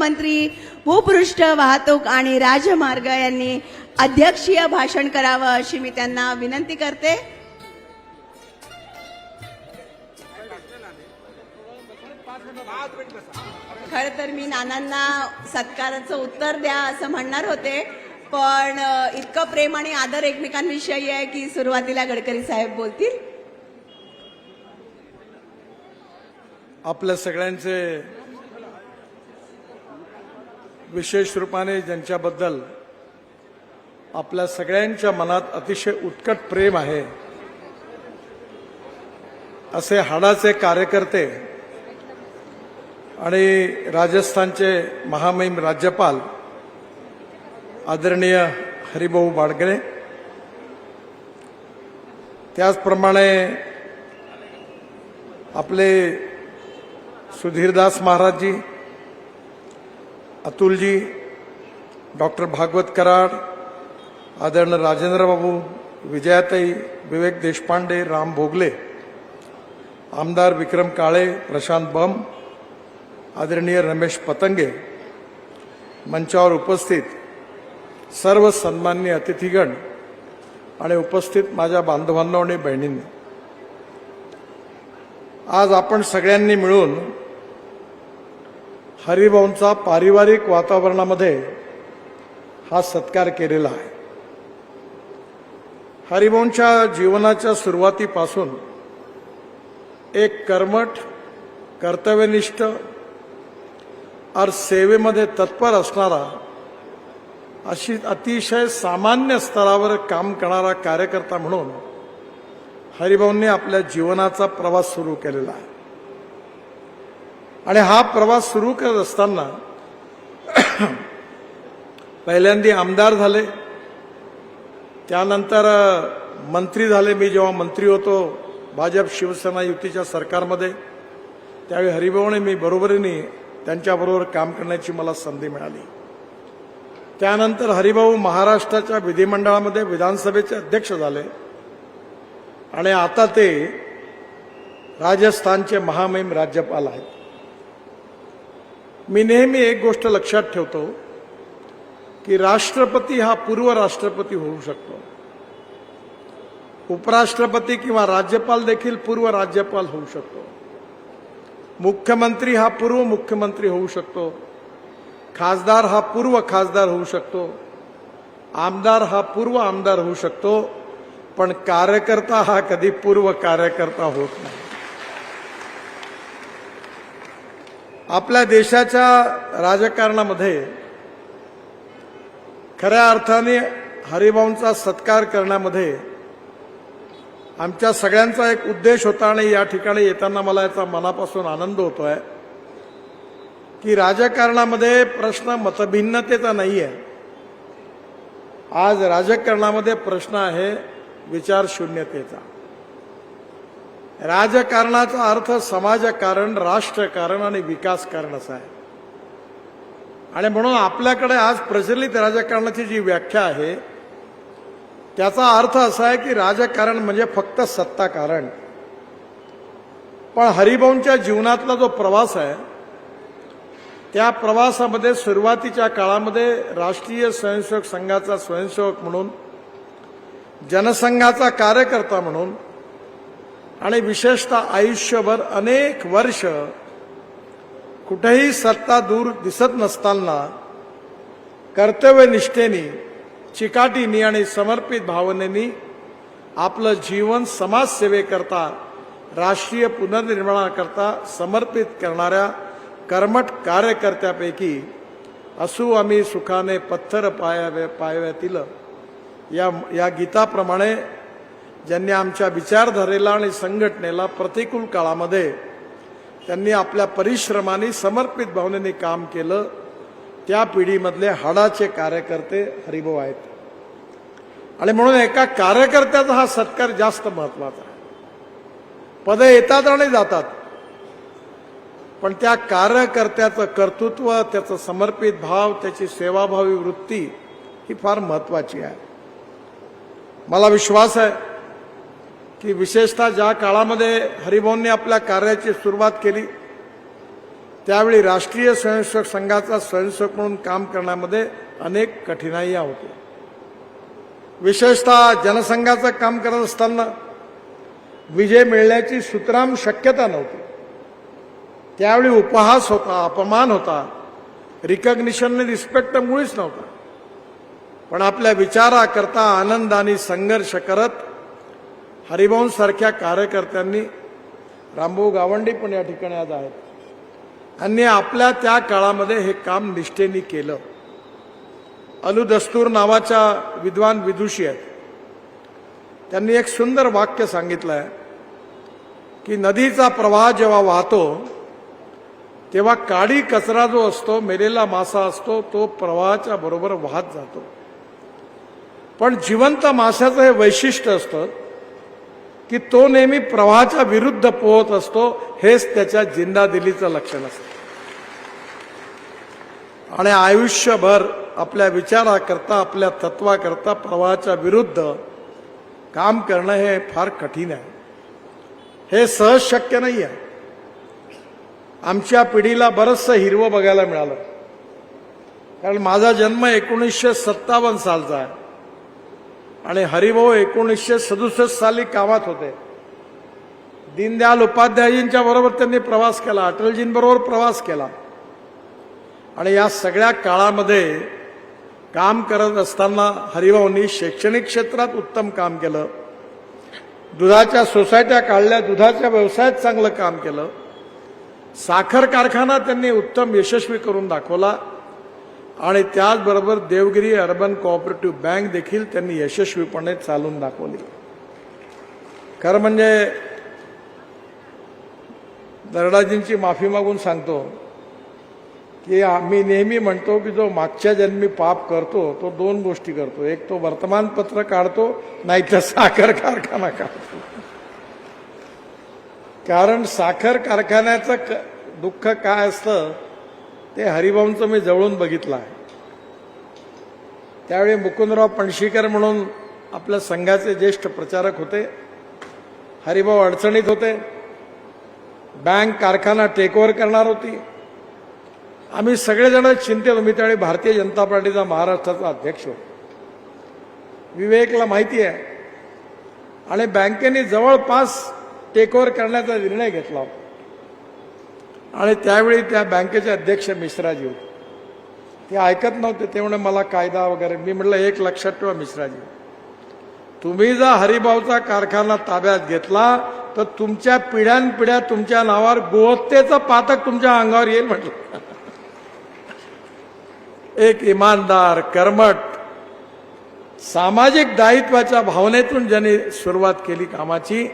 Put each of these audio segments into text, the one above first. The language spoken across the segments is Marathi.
मंत्री भूपृष्ठ वाहतूक आणि राजमार्ग यांनी अध्यक्षीय भाषण करावं अशी मी त्यांना विनंती करते. खर तर मी नानांना सत्काराचं उत्तर द्या असं म्हणणार होते पण इतकं प्रेम आणि आदर एकमेकांविषयी आहे की सुरुवातीला गडकरी साहेब बोलतील. आपल्या सगळ्यांचे विशेष रूपाने ज्यांच्याबद्दल आपल्या सगळ्यांच्या मनात अतिशय उत्कट प्रेम आहे असे हाडाचे कार्यकर्ते आणि राजस्थानचे महामहिम राज्यपाल आदरणीय हरिभाऊ बाडगळे त्याचप्रमाणे आपले सुधीरदास महाराजजी अतुलजी डॉक्टर भागवत कराड आदरणीय राजेंद्र बाबू विजयाताई विवेक देशपांडे राम भोगले आमदार विक्रम काळे प्रशांत बम आदरणीय रमेश पतंगे मंचावर उपस्थित सर्व सन्मान्य अतिथीगण आणि उपस्थित माझ्या बांधवांना आणि बहिणींनी. आज आपण सगळ्यांनी मिळून हरिभाऊंचा पारिवारिक वातावरणामध्ये हा सत्कार केलेला आहे. हरिभाऊंच्या जीवनाच्या सुरुवातीपासून एक कर्मठ कर्तव्यनिष्ठ और सेवेमध्ये तत्पर असणारा अशी अतिशय सामान्य स्तरावर काम करणारा कार्यकर्ता म्हणून हरिभाऊंनी आपल्या जीवनाचा प्रवास सुरू केलेला आहे. आणि हा प्रवास सुरू करत असताना पहिल्यांदा आमदार झाले. त्यानंतर मंत्री झाले. मी जेव्हा मंत्री होतो भाजप शिवसेना युतीच्या सरकारमध्ये त्यावेळी हरिभाऊने मी बरोबरीने त्यांच्याबरोबर काम करण्याची मला संधी मिळाली. त्यानंतर हरिभाऊ महाराष्ट्राच्या विधिमंडळामध्ये विधानसभेचे अध्यक्ष झाले. आणि आता ते राजस्थानचे महामहिम राज्यपाल आहेत. मी नेहमी एक गोष्ट लक्षात ठेवतो की राष्ट्रपती हा पूर्व राष्ट्रपती होऊ शकतो. उपराष्ट्रपती किंवा राज्यपाल देखील पूर्व राज्यपाल होऊ शकतो. मुख्यमंत्री हा पूर्व मुख्यमंत्री होऊ शकतो. खासदार हा पूर्व खासदार होऊ शकतो. आमदार हा पूर्व आमदार होऊ शकतो. पण कार्यकर्ता हा कधी पूर्व कार्यकर्ता होत नाही. आपल्या देशाच्या राजकारणामध्ये खऱ्या अर्थाने हरिभाऊंचा सत्कार करण्यामध्ये आमच्या सगळ्यांचा एक उद्देश होता आणि या ठिकाणी येताना मला याचा मनापासून आनंद होतो आहे की राजकारणामध्ये प्रश्न मतभिन्नतेचा नाही आहे आज राजकारणामध्ये प्रश्न आहे विचारशून्यतेचा. राजकारणाचा अर्थ समाजकारण राष्ट्रकारण आणि विकासकारण असा आहे. आणि म्हणून आपल्याकडे आज प्रचलित राजकारणाची जी व्याख्या आहे त्याचा अर्थ असा आहे की राजकारण म्हणजे फक्त सत्ताकारण पण हरिभाऊंच्या जीवनातला जो प्रवास आहे त्या प्रवासामध्ये सुरुवातीच्या काळामध्ये राष्ट्रीय स्वयंसेवक संघाचा स्वयंसेवक म्हणून जनसंघाचा कार्यकर्ता म्हणून आणि विशेषतः आयुष्यभर अनेक वर्ष कुठेही सत्ता दूर दिसत नसताना कर्तव्यनिष्ठेने चिकाटीनी आणि समर्पित भावनेनी आपलं जीवन समाजसेवेकरता राष्ट्रीय पुनर्निर्माणाकरता समर्पित करणाऱ्या कर्मठ कार्यकर्त्यापैकी असू आम्ही सुखाने पत्थर पायाव्या पायव्यातील या या गीताप्रमाणे ज्यांनी आमच्या विचारधारेला आणि संघटनेला प्रतिकूल काळामध्ये त्यांनी आपल्या परिश्रमाने समर्पित भावनेने काम केलं त्या पिढीमधले हाडाचे कार्यकर्ते हरिभाऊ आहेत. आणि म्हणून एका कार्यकर्त्याचा हा सत्कार जास्त महत्त्वाचा आहे. पदं येतात आणि जातात. पण त्या कार्यकर्त्याचं कर्तृत्व त्याचं समर्पित भाव त्याची सेवाभावी वृत्ती ही फार महत्वाची आहे. मला विश्वास आहे की विशेषतः ज्या काळामध्ये हरिभाऊंनी आपल्या कार्याची सुरुवात केली त्यावेळी राष्ट्रीय स्वयंसेवक संघाचा स्वयंसेवक म्हणून काम करण्यामध्ये अनेक कठीणाया होत्या विशेषतः जनसंघाचं काम करत असताना विजय मिळण्याची सुतराम शक्यता नव्हती. त्यावेळी उपहास होता अपमान होता रिकग्निशन रिस्पेक्ट मुळीच नव्हता. पण आपल्या विचाराकरता आनंदाने संघर्ष करत हरिभाऊंसारख्या कार्यकर्त्यांनी रामभाऊ गावंडी पण या ठिकाणी आज आहेत. आणि आपल्या त्या काळामध्ये हे काम निष्ठेने केलं. अलू दस्तूर नावाच्या विद्वान विदुषी आहेत. त्यांनी एक सुंदर वाक्य सांगितलं आहे की नदीचा प्रवाह जेव्हा वाहतो तेव्हा काडी कचरा जो असतो मेलेला मासा असतो तो प्रवाहाच्या बरोबर वाहत जातो. पण जिवंत माशाचं हे वैशिष्ट्य असतं की तो नेहमी प्रवाहाच्या विरुद्ध पोहत असतो हेच त्याच्या जिंदादिलीचं लक्षण असतं. आणि आयुष्यभर आपल्या विचाराकरता आपल्या तत्वाकरता प्रवाहाच्या विरुद्ध काम करणं हे फार कठीण आहे. हे सहज शक्य नाही आहे आमच्या पिढीला बरंचसं हिरवं बघायला मिळालं. कारण माझा जन्म एकोणीसशे सत्तावन्न सालचा आहे. आणि हरिभाऊ एकोणीसशे सदुसष्ट साली कामात होते. दीनदयाल उपाध्यायजींच्या बरोबर त्यांनी प्रवास केला अटलजींबरोबर प्रवास केला. आणि या सगळ्या काळामध्ये काम करत असताना हरिभाऊंनी शैक्षणिक क्षेत्रात उत्तम काम केलं. दुधाच्या सोसायट्या काढल्या दुधाच्या व्यवसायात चांगलं काम केलं. साखर कारखाना त्यांनी उत्तम यशस्वी करून दाखवला. आणि त्याचबरोबर देवगिरी अर्बन कोऑपरेटिव्ह बँक देखील त्यांनी यशस्वीपणे चालून दाखवली. खरं म्हणजे दरडाजींची माफी मागून सांगतो की आम्ही नेहमी म्हणतो की जो मागच्या जन्मी पाप करतो तो दोन गोष्टी करतो. एक तो वर्तमानपत्र काढतो नाही तर साखर कारखाना काढतो. कारण साखर कारखान्याचं क- दुःख काय असतं ते हरिभाऊंचं मी जवळून बघितलं आहे. त्यावेळी मुकुंदराव पणशीकर म्हणून आपल्या संघाचे ज्येष्ठ प्रचारक होते. हरिभाऊ अडचणीत होते. बँक कारखाना टेकओव्हर करणार होती. आम्ही सगळेजण चिंतेत मी त्यावेळी भारतीय जनता पार्टीचा महाराष्ट्राचा अध्यक्ष होतो. विवेकला माहिती आहे. आणि बँकेने जवळपास टेकओव्हर करण्याचा निर्णय घेतला होता. आणि त्यावेळी त्या बँकेचे अध्यक्ष मिश्राजी होते. ते ऐकत नव्हते ते म्हणे मला कायदा वगैरे मी म्हटलं एक लक्षात ठेवा मिश्राजी. तुम्ही जर हरिभाऊचा कारखाना ताब्यात घेतला तर तुमच्या पिढ्यानपिढ्या तुमच्या नावावर गोहत्येचं पातक तुमच्या अंगावर येईल म्हटलं. एक इमानदार कर्मट सामाजिक दायित्वाच्या भावनेतून ज्यांनी सुरुवात केली कामाची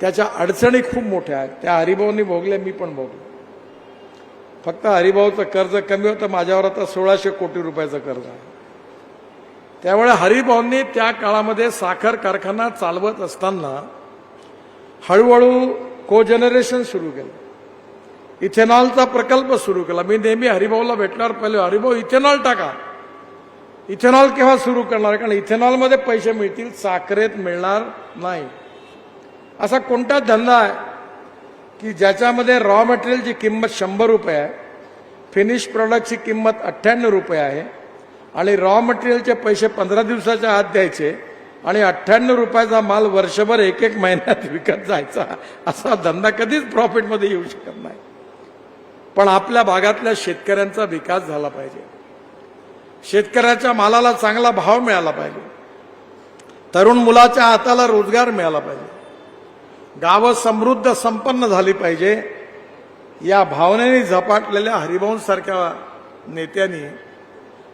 त्याच्या अडचणी खूप मोठ्या आहेत. त्या हरिभाऊंनी भोगल्या मी पण भोगलो. फक्त हरिभाऊचं कर्ज कमी होतं माझ्यावर आता सोळाशे कोटी रुपयाचं कर्ज आहे. त्यामुळे हरिभाऊंनी त्या काळामध्ये साखर कारखाना चालवत असताना हळूहळू कोजनरेशन सुरू केलं. इथेनॉलचा प्रकल्प सुरू केला. मी नेहमी हरिभाऊला भेटल्यावर पहिले हरिभाऊ इथेनॉल टाका. इथेनॉल केव्हा सुरू करणार? कारण इथेनॉलमध्ये पैसे मिळतील साखरेत मिळणार नाही. असा कोणता धंदा आहे? की ज्याच्यामध्ये रॉ मटेरियलची किंमत शंभर रुपये आहे फिनिश प्रॉडक्टची किंमत अठ्ठ्याण्णव रुपये आहे आणि रॉ मटेरियलचे पैसे पंधरा दिवसाच्या आत द्यायचे आणि अठ्ठ्याण्णव रुपयाचा माल वर्षभर एक एक महिन्यात विकत जायचा असा धंदा कधीच प्रॉफिटमध्ये येऊ शकत नाही. पण आपल्या भागातल्या शेतकऱ्यांचा विकास झाला पाहिजे. शेतकऱ्याच्या मालाला चांगला भाव मिळाला पाहिजे. तरुण मुलाच्या हाताला रोजगार मिळाला पाहिजे. गावं समृद्ध संपन्न झाली पाहिजे. या भावनेने झपाटलेल्या हरिभाऊंसारख्या नेत्यांनी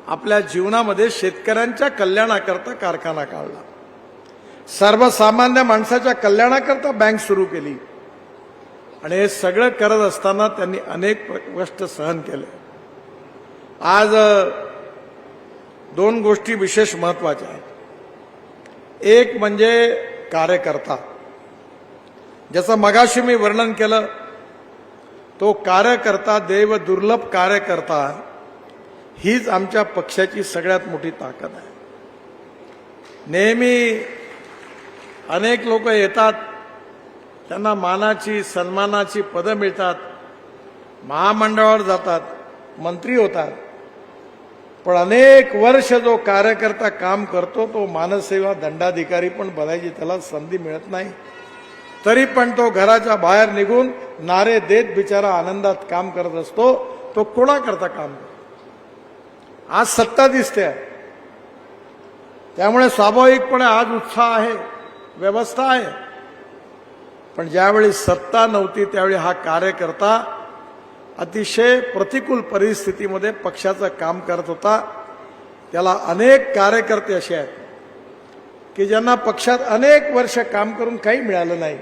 आपल्या जीवनामध्ये शेतकऱ्यांच्या कल्याणाकरता कारखाना काढला. सर्वसामान्य माणसाच्या कल्याणाकरता बँक सुरू केली. आणि हे सगळं करत असताना त्यांनी अनेक कष्ट सहन केले आज दोन गोष्टी विशेष महत्त्वाच्या आहेत. एक म्हणजे कार्यकर्ता. ज्याचं मगाशी मी वर्णन केलं तो कार्यकर्ता देव दुर्लभ कार्यकर्ता हीच आमच्या पक्षाची सगळ्यात मोठी ताकद आहे. नेहमी अनेक लोक येतात त्यांना मानाची सन्मानाची पदं मिळतात महामंडळावर जातात मंत्री होतात. पण अनेक वर्ष जो कार्यकर्ता काम करतो तो मानसेवा दंडाधिकारी पण बनायची त्याला संधी मिळत नाही. तरी पण तो घराच्या बाहेर निघून नारे देत बिचारा आनंदात काम करत असतो तो कोणाकरता काम करतो? आज सत्ता दिसते आहे. त्यामुळे स्वाभाविकपणे आज उत्साह आहे व्यवस्था आहे. पण ज्यावेळी सत्ता नव्हती त्यावेळी हा कार्यकर्ता अतिशय प्रतिकूल परिस्थितीमध्ये पक्षाचं काम करत होता. त्याला अनेक कार्यकर्ते असे आहेत की ज्यांना पक्षात अनेक वर्ष काम करून काही मिळालं नाही.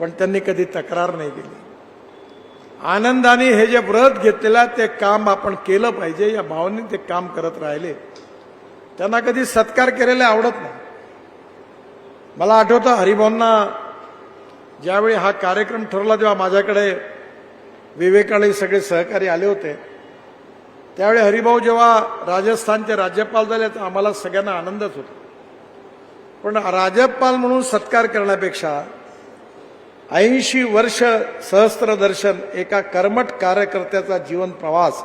पण त्यांनी कधी तक्रार नाही केली. आनंदाने हे जे व्रत घेतलेलं ते काम आपण केलं पाहिजे या भावने ते काम करत राहिले. त्यांना कधी सत्कार केलेला आवडत नाही. मला आठवतं हरिभाऊंना ज्यावेळी हा कार्यक्रम ठरला तेव्हा माझ्याकडे विवेकाने सगळे सहकारी आले होते त्यावेळी हरिभाऊ जेव्हा राजस्थानचे राज्यपाल झाले तर आम्हाला सगळ्यांना आनंदच होता. पण राज्यपाल म्हणून सत्कार करण्यापेक्षा ऐंशी वर्ष सहस्त्रदर्शन एका कर्मठ कार्यकर्त्याचा जीवन प्रवास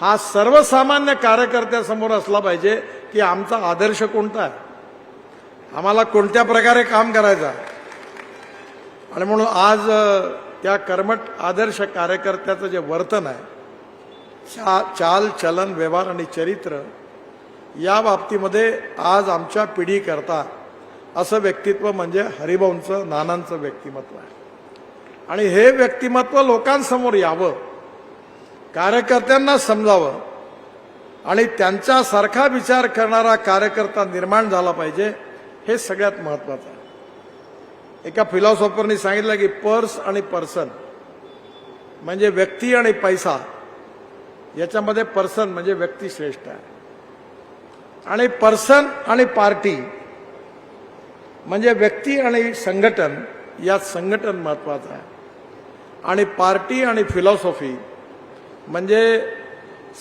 हा सर्वसामान्य कार्यकर्त्यासमोर असला पाहिजे की आमचा आदर्श कोणता आहे? आम्हाला कोणत्या प्रकारे काम करायचं आणि म्हणून आज त्या कर्मठ आदर्श कार्यकर्त्याचं जे वर्तन आहे चा चाल चलन व्यवहार आणि चरित्र या बाबतीमध्ये आज आमच्या पिढीकरता असं व्यक्तित्व म्हणजे हरिभाऊंचं नानांचं व्यक्तिमत्व आहे. आणि हे व्यक्तिमत्व लोकांसमोर यावं कार्यकर्त्यांना समजावं आणि त्यांच्यासारखा विचार करणारा कार्यकर्ता निर्माण झाला पाहिजे हे सगळ्यात महत्वाचं आहे. एका फिलॉसॉफरनी सांगितलं की पर्स आणि पर्सन म्हणजे व्यक्ती आणि पैसा याच्यामध्ये पर्सन म्हणजे व्यक्ती श्रेष्ठ आहे. आणि पर्सन आणि पार्टी म्हणजे व्यक्ती आणि संघटन यात संघटन महत्वाचं आहे. आणि पार्टी आणि फिलॉसॉफी म्हणजे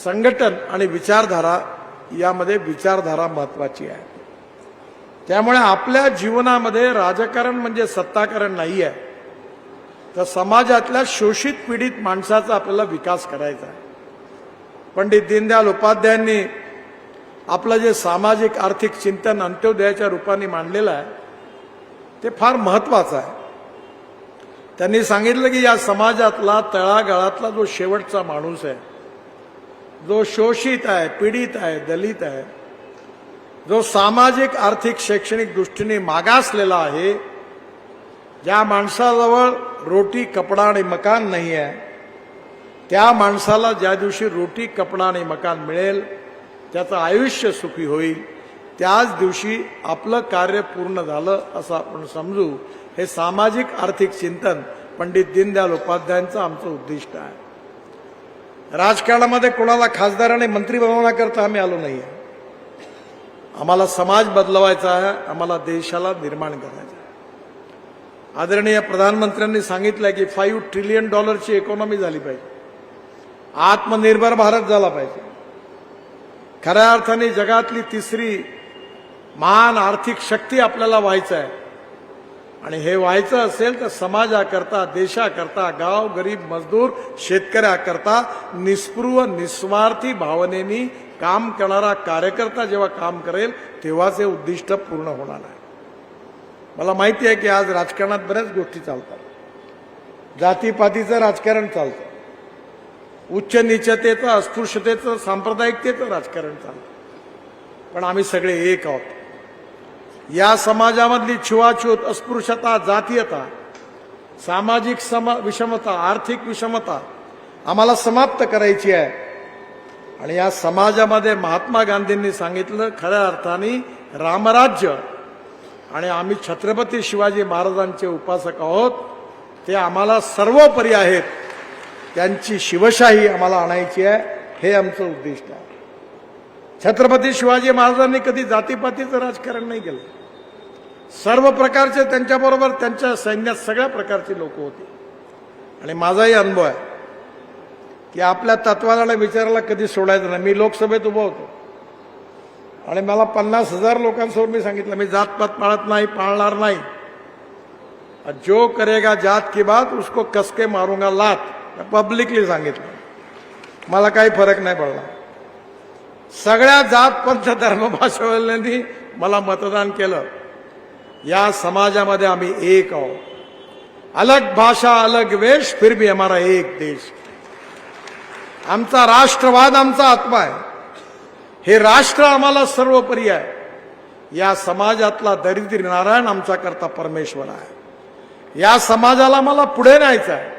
संघटन आणि विचारधारा यामध्ये विचारधारा महत्वाची आहे. त्यामुळे आपल्या जीवनामध्ये राजकारण म्हणजे सत्ताकरण नाही आहे. तर समाजातल्या शोषित पीडित माणसाचा आपल्याला विकास करायचा आहे. पंडित दीनदयाल उपाध्यायांनी आपलं जे सामाजिक आर्थिक चिंतन अंत्योदयाच्या रूपाने मांडलेलं आहे ते फार महत्वाचं आहे. त्यांनी सांगितलं की या समाजातला तळागाळातला जो शेवटचा माणूस आहे जो शोषित आहे पीडित आहे दलित आहे जो सामाजिक आर्थिक शैक्षणिक दृष्टीने मागासलेला आहे ज्या माणसाजवळ रोटी कपडा आणि मकान नाही आहे त्या माणसाला ज्या दिवशी रोटी कपडा आणि मकान मिळेल त्याचं आयुष्य सुखी होईल. त्याच दिवशी आपलं कार्य पूर्ण झालं असं आपण समजू हे सामाजिक आर्थिक चिंतन पंडित दीनदयाल उपाध्यायांचं आमचं उद्दिष्ट आहे. राजकारणामध्ये कोणाला खासदार आणि मंत्री बनवण्याकरता आम्ही आलो नाही आम्हाला समाज बदलवायचा आहे आम्हाला देशाला निर्माण करायचं आहे. आदरणीय प्रधानमंत्र्यांनी सांगितलं की फाईव्ह ट्रिलियन डॉलरची इकॉनॉमी झाली पाहिजे. आत्मनिर्भर भारत झाला पाहिजे. खऱ्या अर्थाने जगातली तिसरी महान आर्थिक शक्ती आपल्याला व्हायचं आहे. आणि हे व्हायचं असेल तर समाजाकरता देशाकरता गाव गरीब मजदूर शेतकऱ्याकरता निस्पृह निस्वार्थी भावनेनी काम करणारा कार्यकर्ता जेव्हा काम करेल तेव्हाच हे उद्दिष्ट पूर्ण होणार आहे. मला माहिती आहे की आज राजकारणात बऱ्याच गोष्टी चालतात. जातीपातीचं राजकारण चालतं. उच्च निचतेचं अस्पृश्यतेचं सांप्रदायिकतेचं राजकारण चालतं. पण आम्ही सगळे एक आहोत. या समाजामधली छुवाछूत अस्पृश्यता जातीयता सामाजिक सम विषमता आर्थिक विषमता आम्हाला समाप्त करायची आहे. आणि या समाजामध्ये महात्मा गांधींनी सांगितलं खऱ्या अर्थाने रामराज्य. आणि आम्ही छत्रपती शिवाजी महाराजांचे उपासक आहोत. ते आम्हाला सर्वोपरी आहेत. त्यांची शिवशाही आम्हाला आणायची आहे. हे आमचं उद्दिष्ट आहे. छत्रपती शिवाजी महाराजांनी कधी जातीपातीचं राजकारण नाही केलं. सर्व प्रकारचे त्यांच्याबरोबर त्यांच्या सैन्यात सगळ्या प्रकारची लोक होती. आणि माझाही अनुभव आहे की आपल्या तत्वाला विचारायला कधी सोडायचं नाही. मी लोकसभेत उभा होतो. आणि मला पन्नास हजार लोकांसमोर मी सांगितलं मी जातपात पाळत नाही पाळणार नाही. जो करेगा जात की बात उसको कसके मारूंगा लात. पब्लिकली सांगितलं. मला काही फरक नाही पडला. सगळ्या जात पंथ धर्म भाषावल्यांनी मला मतदान केलं. या समाजामध्ये आम्ही एक आहोत. अलग भाषा अलग वेश फिर भी हमारा एक देश. आमचा राष्ट्रवाद आमचा आत्मा आहे. हे राष्ट्र आम्हाला सर्वोपरी आहे. या समाजातला दरिद्री नारायण आमचा करता परमेश्वर आहे. या समाजाला मला पुढे न्यायचं आहे.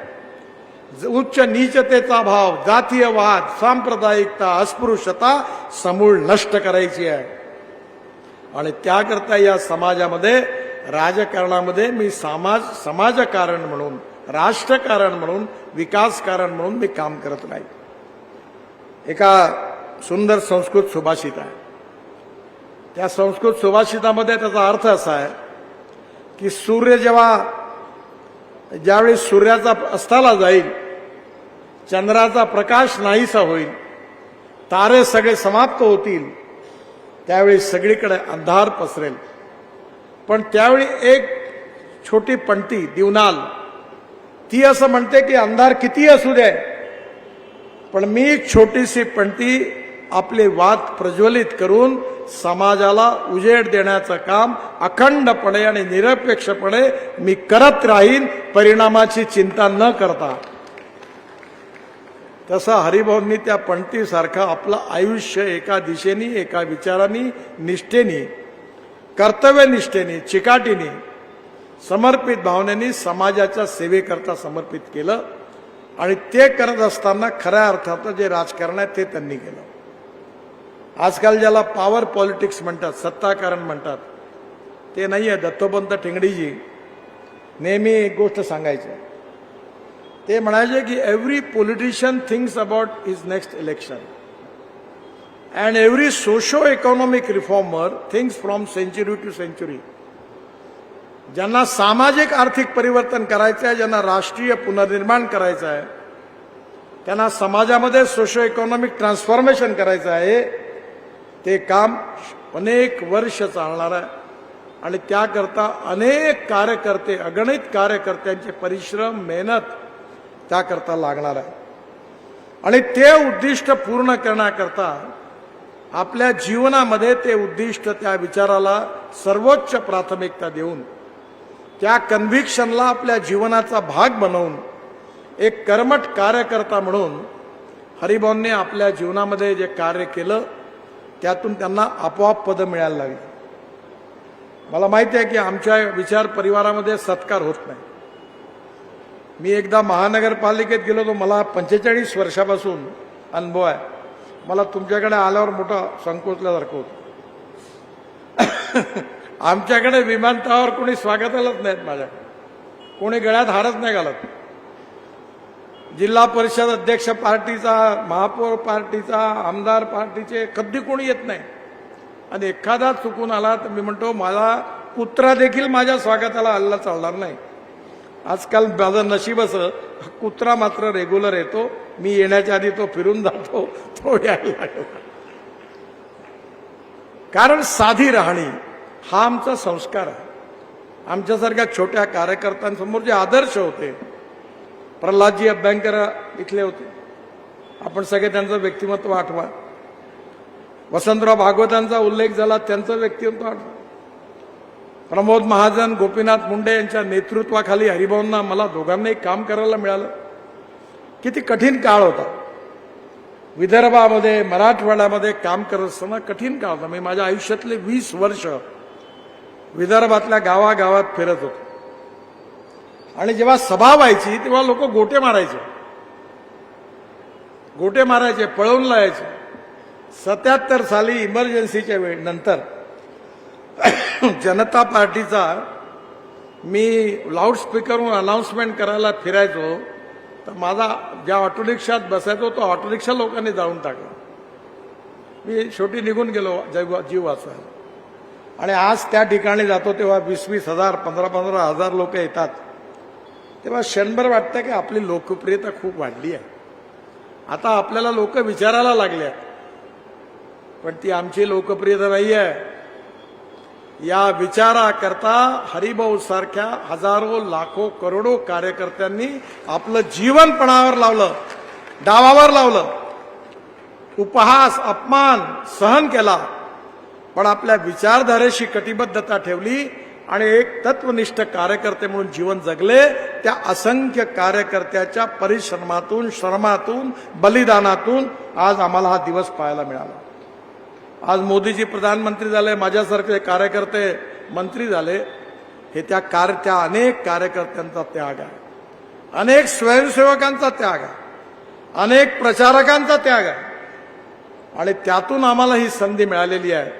उच्च नीचतेचा भाव जातीयवाद सांप्रदायिकता अस्पृश्यता समूळ नष्ट करायची आहे. आणि त्याकरता या समाजामध्ये राजकारणामध्ये मी समाज समाजकारण म्हणून राष्ट्रकारण म्हणून विकासकारण म्हणून मी काम करत नाही. एका सुंदर संस्कृत सुभाषित आहे. त्या संस्कृत सुभाषितामध्ये त्याचा अर्थ असा आहे की सूर्य जेव्हा ज्यावेळी सूर्याचा अस्ताला जाईल चंद्राचा प्रकाश नाहीसा होईल. तारे सगळे समाप्त होतील. त्यावेळी सगळीकडे अंधार पसरेल. पण त्यावेळी एक छोटी पंटी दिवनाल. ती असं म्हणते की अंधार किती असू दे पण मी एक छोटीशी पंटी आपले वाद प्रज्वलित करून समाजाला उजेड देण्याचं काम अखंडपणे आणि निरपेक्षपणे मी करत राहीन. परिणामाची चिंता न करता. तसं हरिभाऊंनी त्या पणतीसारखा आपलं आयुष्य एका दिशेने एका विचाराने निष्ठेने कर्तव्यनिष्ठेने चिकाटीने समर्पित भावनेनी समाजाच्या सेवेकरता समर्पित केलं आणि ते करत असताना खऱ्या अर्थात जे राजकारण आहे ते त्यांनी केलं. आजकाल ज्याला पॉवर पॉलिटिक्स म्हणतात सत्ताकारण म्हणतात ते नाही आहे दत्तोपंत ठेंगडीजी. नेहमी एक गोष्ट सांगायची. ते म्हणायचे की every politician thinks about his next election and every socio economic reformer thinks from century to century ज्यांना सामाजिक आर्थिक परिवर्तन करायचं आहे ज्यांना राष्ट्रीय पुनर्निर्माण करायचं आहे त्यांना समाजामध्ये सोशो इकॉनॉमिक ट्रान्सफॉर्मेशन करायचं आहे ते काम अनेक वर्ष चालणार आहे. आणि त्याकरता अनेक कार्यकर्ते अगणित कार्यकर्त्यांचे परिश्रम मेहनत त्याकरता लागणार आहे. आणि ते उद्दिष्ट पूर्ण करण्याकरता आपल्या जीवनामध्ये ते उद्दिष्ट त्या विचाराला सर्वोच्च प्राथमिकता देऊन त्या कन्व्हिक्शनला आपल्या जीवनाचा भाग बनवून एक कर्मठ कार्यकर्ता म्हणून हरिभाऊंनी आपल्या जीवनामध्ये जे कार्य केलं त्यातून त्यांना आपोआप पदं मिळायला लागली. मला माहिती आहे की आमच्या विचार परिवारामध्ये सत्कार होत नाही. मी एकदा महानगरपालिकेत गेलो तो मला पंचेचाळीस वर्षापासून अनुभव आहे. मला तुमच्याकडे आल्यावर मोठा संकोचल्यासारखं होतं. आमच्याकडे विमानतळावर कोणी स्वागतालाच नाहीत माझ्याकडे कोणी गळ्यात हारच नाही घालत. जिल्हा परिषद अध्यक्ष पार्टीचा महापौर पार्टीचा आमदार पार्टीचे कधी कोणी येत नाही. आणि एखादा चुकून आला तर मी म्हणतो मला कुत्रा देखील माझ्या स्वागताला हल्ला चालणार नाही. आजकाल माझं नशीब असं कुत्रा मात्र रेग्युलर येतो मी येण्याच्या आधी तो फिरून जातो तो यायला कारण साधी राहणी हा आमचा संस्कार आहे. आमच्यासारख्या छोट्या कार्यकर्त्यांसमोर जे आदर्श होते प्रल्हादजी अभ्यंकर इथले होते. आपण सगळे त्यांचं व्यक्तिमत्व आठवा. वसंतराव भागवतांचा उल्लेख झाला त्यांचं व्यक्तिमत्व आठवा. प्रमोद महाजन गोपीनाथ मुंडे यांच्या नेतृत्वाखाली हरिभाऊंना मला दोघांनाही काम करायला मिळालं. किती कठीण काळ होता. विदर्भामध्ये मराठवाड्यामध्ये काम करत असताना कठीण काळ होता. मी माझ्या आयुष्यातले वीस वर्ष विदर्भातल्या गावागावात फिरत होतो. आणि जेव्हा सभा व्हायची तेव्हा लोक गोटे मारायचे. गोटे मारायचे पळवून लावायचे. सत्याहत्तर साली इमर्जन्सीच्या वेळ नंतर जनता पार्टीचा मी लाऊडस्पीकरवरून अनाऊन्समेंट करायला फिरायचो तर माझा ज्या ऑटोरिक्षात बसायचो तो ऑटोरिक्षा लोकांनी जाळून टाकला. मी शेवटी निघून गेलो जैव जीव वाचवायला आणि आज त्या ठिकाणी जातो तेव्हा वीस वीस हजार पंधरा पंधरा हजार लोक येतात. तेव्हा क्षणभर वाटतं की आपली लोकप्रियता खूप वाढली आहे. आता आपल्याला लोक विचारायला लागले आहेत पण ती आमची लोकप्रियता नाही आहे या विचाराकरता हरिभाऊ सारख्या हजारो लाखो करोडो कार्यकर्त्यांनी आपलं जीवन पणावर लावलं डावावर लावलं. उपहास अपमान सहन केला पण आपल्या विचारधारेशी कटिबद्धता ठेवली आणि एक तत्वनिष्ठ कार्यकर्ते म्हणून जीवन जगले त्या असंख्य कार्यकर्त्याच्या परिश्रमातून श्रमातून बलिदानातून आज आम्हाला हा दिवस पाहायला मिळाला. आज मोदीजी प्रधानमंत्री झाले माझ्यासारखे कार्यकर्ते मंत्री झाले हे त्या कार त्या अनेक कार्यकर्त्यांचा त्याग आहे. अनेक स्वयंसेवकांचा त्याग आहे. अनेक प्रचारकांचा त्याग आहे. आणि त्यातून आम्हाला ही संधी मिळालेली आहे.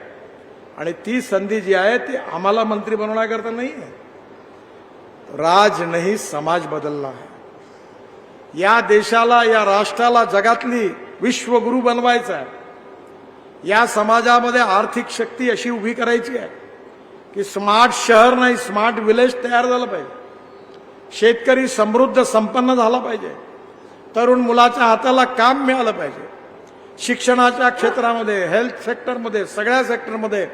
आणि ती संधी जी आहे ती आम्हाला मंत्री बनवण्याकरता नाही आहे. राज नाही समाज बदलला आहे. या देशाला या राष्ट्राला जगातली विश्वगुरु बनवायचं आहे. या समाजामध्ये आर्थिक शक्ती अशी उभी करायची आहे की स्मार्ट शहर नाही स्मार्ट विलेज तयार झालं पाहिजे. शेतकरी समृद्ध संपन्न झाला पाहिजे. तरुण मुलाच्या हाताला काम मिळालं पाहिजे. शिक्षणाच्या क्षेत्रामध्ये हेल्थ सेक्टरमध्ये सगळ्या सेक्टरमध्ये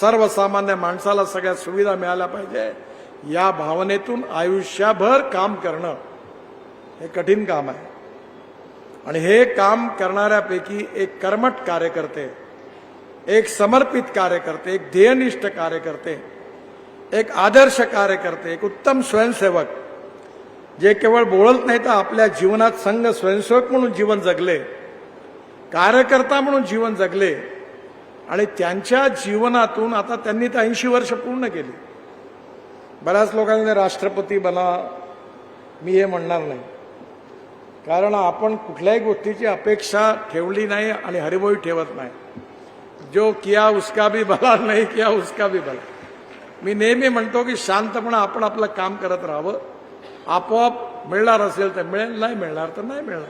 सर्वसामान्य माणसाला सगळ्या सुविधा मिळाल्या पाहिजे. या भावनेतून आयुष्यभर काम करणं हे कठीण काम आहे. आणि हे काम करणाऱ्यापैकी एक कर्मठ कार्यकर्ते एक समर्पित कार्यकर्ते एक ध्येयनिष्ठ कार्यकर्ते एक आदर्श कार्यकर्ते एक उत्तम स्वयंसेवक. जे केवळ बोलत नाही तर आपल्या जीवनात संघ स्वयंसेवक म्हणून जीवन जगले कार्यकर्ता म्हणून जीवन जगले आणि त्यांच्या जीवनातून आता त्यांनी तर ऐंशी वर्ष पूर्ण केली. बऱ्याच लोकांनी राष्ट्रपती बना मी हे म्हणणार नाही. कारण आपण कुठल्याही गोष्टीची अपेक्षा ठेवली नाही आणि हरिभोई ठेवत नाही. जो किया उसका भी भला नाही किया उसका भी भला। मी नेहमी म्हणतो की शांतपणा आपण आपलं काम करत राहावं. आपोआप मिळणार असेल तर मिळेल नाही मिळणार तर नाही मिळणार.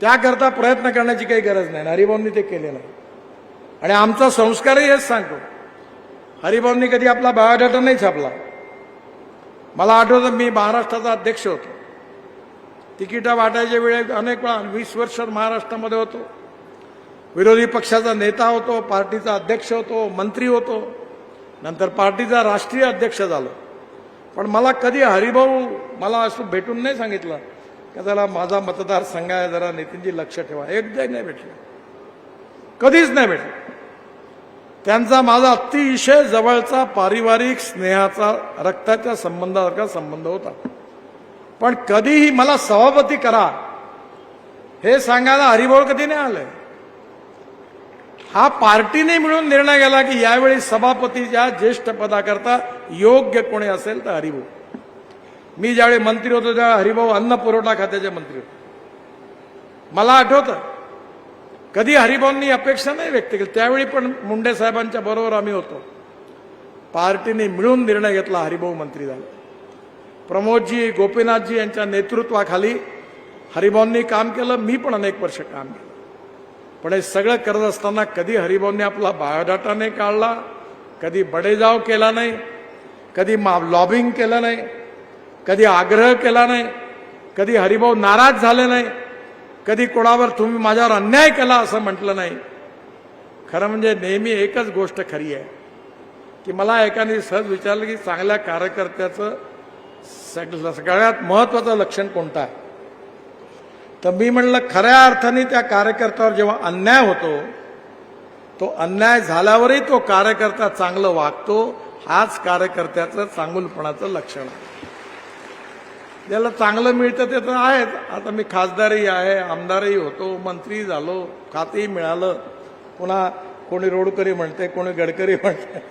त्याकरता प्रयत्न करण्याची काही गरज नाही. हरिभाऊंनी ते केले नाही आणि आमचा संस्कारही हेच सांगतो. हरिभाऊंनी कधी आपला बायोडाटा नाही छापला. मला आठवतं मी महाराष्ट्राचा अध्यक्ष होतो. तिकिटा वाटायच्या वेळेस अनेक वेळा वीस वर्ष महाराष्ट्रामध्ये होतो. विरोधी पक्षाचा नेता होतो पार्टीचा अध्यक्ष होतो मंत्री होतो. नंतर पार्टीचा राष्ट्रीय अध्यक्ष झालो. पण मला कधी हरिभाऊ मला असं भेटून नाही सांगितलं. का जरा माझा मतदारसंघ आहे जरा नितीनजी लक्ष ठेवा. एकदाही नाही भेटलं. कधीच नाही भेटलं. त्यांचा माझा अतिशय जवळचा पारिवारिक स्नेहाचा रक्ताच्या संबंधासारखा संबंध होता. पण कधीही मला सभापती करा हे सांगायला हरिभाऊ कधी नाही आलंय हा पार्टीने मिळून निर्णय गेला की यावेळी सभापतीच्या ज्येष्ठ पदाकरता योग्य कोणी असेल तर हरिभाऊ. मी ज्यावेळी मंत्री होतो त्यावेळी हरिभाऊ अन्न पुरवठा खात्याचे मंत्री होते. मला आठवतं कधी हरिभाऊंनी अपेक्षा नाही व्यक्त केली. त्यावेळी पण मुंडे साहेबांच्या बरोबर आम्ही होतो. पार्टीने मिळून निर्णय घेतला हरिभाऊ मंत्री झाले. प्रमोदजी गोपीनाथजी यांच्या नेतृत्वाखाली हरिभाऊंनी काम केलं. मी पण अनेक वर्ष काम केलं. पण हे सगळं करत असताना कधी हरिभाऊंनी आपला बायोडाटा नाही काढला कधी बडेजाव केला नाही कधी मा लॉबिंग केलं नाही कधी आग्रह केला नाही कधी हरिभाऊ नाराज झाले नाही कधी कोणावर तुम्ही माझ्यावर अन्याय केला असं म्हटलं नाही. खरं म्हणजे नेहमी एकच गोष्ट खरी आहे की मला एकाने सहज विचारलं की चांगल्या कार्यकर्त्याचं सग सगळ्यात महत्वाचं लक्षण कोणतं आहे? तर मी म्हणलं खऱ्या अर्थाने त्या कार्यकर्त्यावर जेव्हा अन्याय होतो तो अन्याय झाल्यावरही तो कार्यकर्ता चांगलं वागतो हाच कार्यकर्त्याचं चांगुलपणाचं लक्षण आहे. ज्याला चांगलं मिळतं ते तर आहेच आता मी खासदारही आहे आमदारही होतो मंत्री झालो खातेही मिळालं. पुन्हा कोणी रोडकरी म्हणते कोणी गडकरी म्हणते.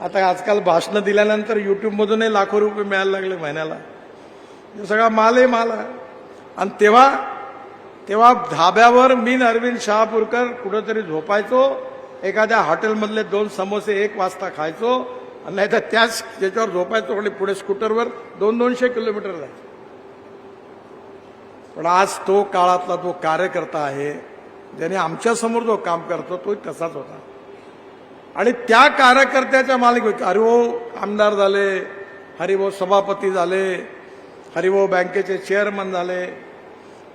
आता आजकाल भाषणं दिल्यानंतर युट्यूबमधूनही लाखो रुपये मिळायला लागले महिन्याला. सगळा मालही माल आहे. आणि तेव्हा तेव्हा धाब्यावर मी अरविंद शहापूरकर कुठंतरी झोपायचो एखाद्या हॉटेलमधले दोन समोसे एक वाजता खायचो आणि नाही तर त्याच त्याच्यावर झोपायचो आणि पुढे स्कूटरवर दोन दोनशे किलोमीटर जायचो. पण आज तो काळातला जो कार्यकर्ता आहे ज्याने आमच्यासमोर जो काम करतो तो तसाच होता. आणि त्या कार्यकर्त्याच्या मालिक हरिओ हो, आमदार झाले हरिभाऊ सभापती झाले हरिभाऊ बँकेचे चेअरमन झाले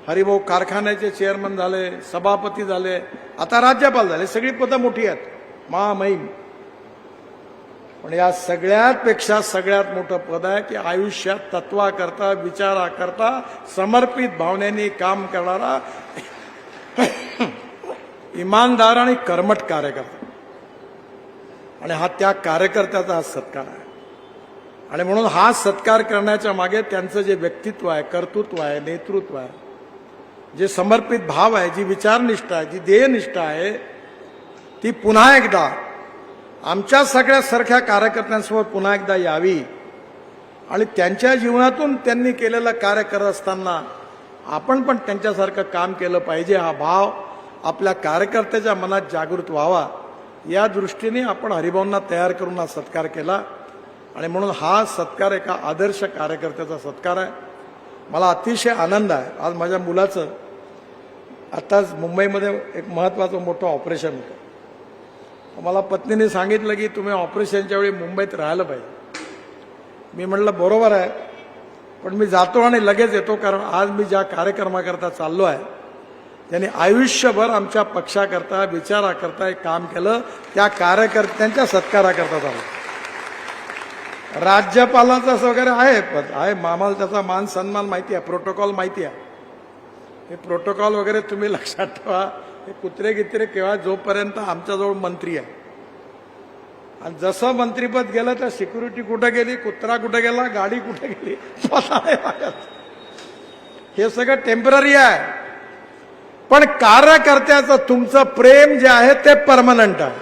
हरिभाऊ कारखान्याचे चेअरमन झाले सभापती झाले आता राज्यपाल झाले. सगळी पदं मोठी आहेत. महामहिम. पण या सगळ्यापेक्षा सगळ्यात मोठं पद आहे की आयुष्यात तत्वाकरता विचाराकरता समर्पित भावनेने काम करणारा इमानदार आणि कर्मठ कार्यकर्ता. आणि हा त्या कार्यकर्त्याचा हा सत्कार आहे. आणि म्हणून हा सत्कार करण्याच्या मागे त्यांचं जे व्यक्तित्व आहे कर्तृत्व आहे नेतृत्व आहे जे समर्पित भाव आहे जी विचारनिष्ठा आहे जी ध्येयनिष्ठा आहे ती पुन्हा एकदा आमच्या सगळ्या सारख्या कार्यकर्त्यांसमोर पुन्हा एकदा यावी. आणि त्यांच्या जीवनातून त्यांनी केलेलं कार्य करत असताना आपण पण त्यांच्यासारखं काम केलं पाहिजे. हा भाव आपल्या कार्यकर्त्याच्या मनात जागृत व्हावा. या दृष्टीने आपण हरिभाऊंना तयार करून हा सत्कार केला. आणि म्हणून हा सत्कार एका आदर्श कार्यकर्त्याचा सत्कार आहे. मला अतिशय आनंद आहे. आज माझ्या मुलाचं आत्ताच मुंबईमध्ये एक महत्त्वाचं मोठं ऑपरेशन होतं. मला पत्नीने सांगितलं की तुम्ही ऑपरेशनच्या वेळी मुंबईत राहिलं पाहिजे. मी म्हटलं बरोबर आहे. पण मी जातो आणि लगेच येतो कारण आज मी ज्या कार्यक्रमाकरता चाललो आहे त्यांनी आयुष्यभर आमच्या पक्षाकरता विचाराकरता एक काम केलं. त्या कार्यकर्त्यांच्या सत्काराकरता चाललं. राज्यपालाचं असं वगैरे आहे पण आहे. मामाला त्याचा मान सन्मान माहिती आहे. प्रोटोकॉल माहिती आहे. हे प्रोटोकॉल वगैरे तुम्ही लक्षात ठेवा. हे कुत्रे गित्रे केव्हा जोपर्यंत आमच्याजवळ मंत्री आहे. आणि जसं मंत्रीपद गेलं तर सिक्युरिटी कुठं गेली कुत्रा कुठं गेला गाडी कुठं गेली हे सगळं टेंपररी आहे. पण कार्यकर्त्याचं तुमचं प्रेम जे आहे ते परमनंट आहे.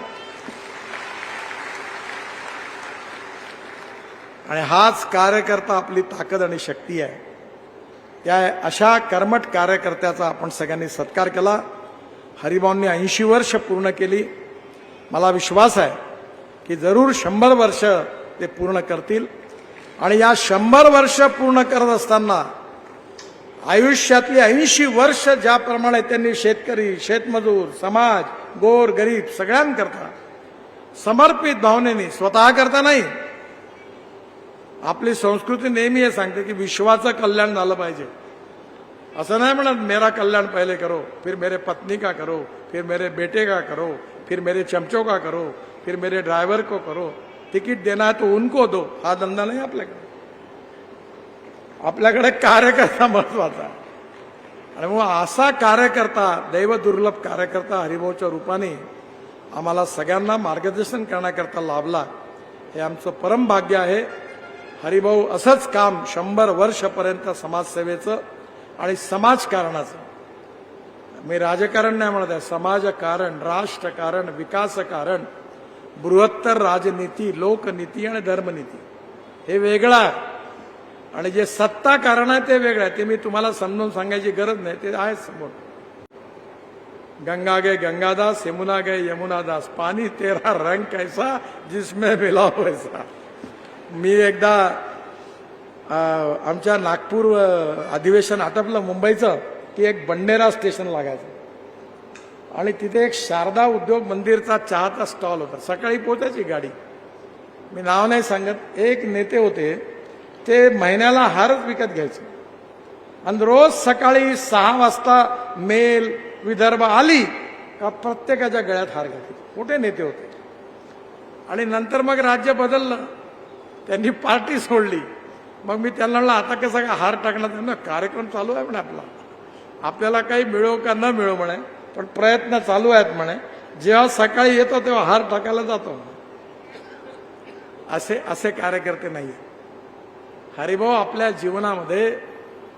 आणि हाच कार्यकर्ता आपली ताकद आणि शक्ती आहे. त्या अशा कर्मठ कार्यकर्त्याचा आपण सगळ्यांनी सत्कार केला. हरिभाऊंनी ऐंशी वर्ष पूर्ण केली. मला विश्वास आहे की जरूर शंभर वर्ष ते पूर्ण करतील. आणि या शंभर वर्ष पूर्ण करत असताना आयुष्यातली ऐंशी वर्ष ज्याप्रमाणे त्यांनी शेतकरी शेतमजूर समाज गोर गरीब सगळ्यांकरता समर्पित भावनेने स्वतः करता नाही आपली संस्कृती नेहमी हे सांगते की विश्वाचं कल्याण झालं पाहिजे. असं नाही म्हणत मेरा कल्याण पहिले करो फिर मेरे पत्नी का करो फिर मेरे बेटे का करो फिर मेरे चमचों का करो फिर मेरे ड्राइवर को करो तिकीट देना है तो उनको दो हा धंदा नाही आपल्याकडे. आपल्याकडे कार्यकर्ता महत्त्वाचा आहे. आणि मग असा कार्यकर्ता दैव दुर्लभ कार्यकर्ता हरिभाऊच्या रूपाने आम्हाला सगळ्यांना मार्गदर्शन करण्याकरता लाभला हे आमचं परम भाग्य आहे. हरिभाऊ असंच काम शंभर वर्षपर्यंत समाजसेवेचं आणि समाजकारणाचं. मी राजकारण नाही म्हणत आहे समाजकारण राष्ट्रकारण विकासकारण बृहत्तर राजनीती लोकनीती आणि धर्मनीती. हे वेगळं आहे. आणि जे सत्ता कारण आहे ते वेगळं आहे. ते मी तुम्हाला समजून सांगायची गरज नाही. ते आहे समोर. गंगा गे गंगादास यमुना गे यमुनादास. पाणी तेरा रंग कैसा जिसमें मिला वैसा. मी एकदा आमच्या नागपूर अधिवेशन आटपलं मुंबईचं की एक बंडेरा स्टेशन लागायचं. आणि तिथे एक शारदा उद्योग मंदिरचा चहाचा स्टॉल होता. सकाळी पोहोचायची गाडी. मी नाव नाही सांगत एक नेते होते ते महिन्याला हारच विकत घ्यायचे. आणि रोज सकाळी सहा वाजता मेल विदर्भ आली का प्रत्येकाच्या गळ्यात हार घातले. मोठे नेते होते. आणि नंतर मग राज्य बदललं. त्यांनी पार्टी सोडली. मग मी त्यांना म्हणलं आता कसं काय हार टाकणार? त्यांना कार्यक्रम चालू आहे म्हणे आपला. आपल्याला काही मिळो का न मिळो म्हणे पण प्रयत्न चालू आहेत म्हणे. जेव्हा सकाळी येतो तेव्हा हार टाकायला जातो असे असे कार्यकर्ते नाही आहेत हरिभाऊ आपल्या जीवनामध्ये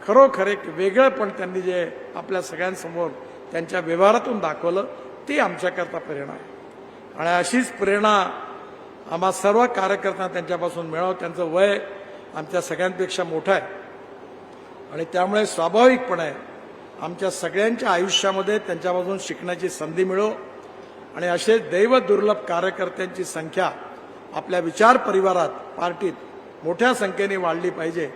खरोखर एक वेगळं पण त्यांनी जे आपल्या सगळ्यांसमोर त्यांच्या व्यवहारातून दाखवलं ती आमच्याकरता प्रेरणा आहे. आणि अशीच प्रेरणा आम्हा सर्व कार्यकर्त्यांना त्यांच्यापासून मिळावं. त्यांचं वय आमच्या सगळ्यांपेक्षा मोठं आहे. आणि त्यामुळे स्वाभाविकपणे आमच्या सगळ्यांच्या आयुष्यामध्ये त्यांच्यापासून शिकण्याची संधी मिळो. आणि असे दैव दुर्लभ कार्यकर्त्यांची संख्या आपल्या विचार परिवारात पार्टीत मोठ्या संख्येने वाढली पाहिजे.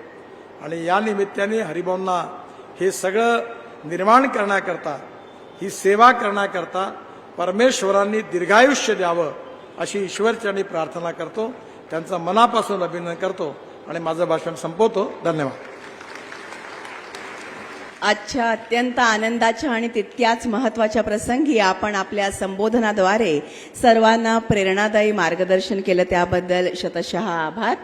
आणि या निमित्ताने हरिभाऊंना हे सगळं निर्माण करण्याकरता ही सेवा करण्याकरता परमेश्वरांनी दीर्घायुष्य द्यावं. अशी ईश्वरचरणी प्रार्थना करतो. त्यांचं मनापासून अभिनंदन करतो आणि माझं भाषण संपवतो. धन्यवाद. आजच्या अत्यंत आनंदाच्या आणि तितक्याच महत्त्वाच्या प्रसंगी आपण आपल्या संबोधनाद्वारे सर्वांना प्रेरणादायी मार्गदर्शन केलं. त्याबद्दल शतशः आभार.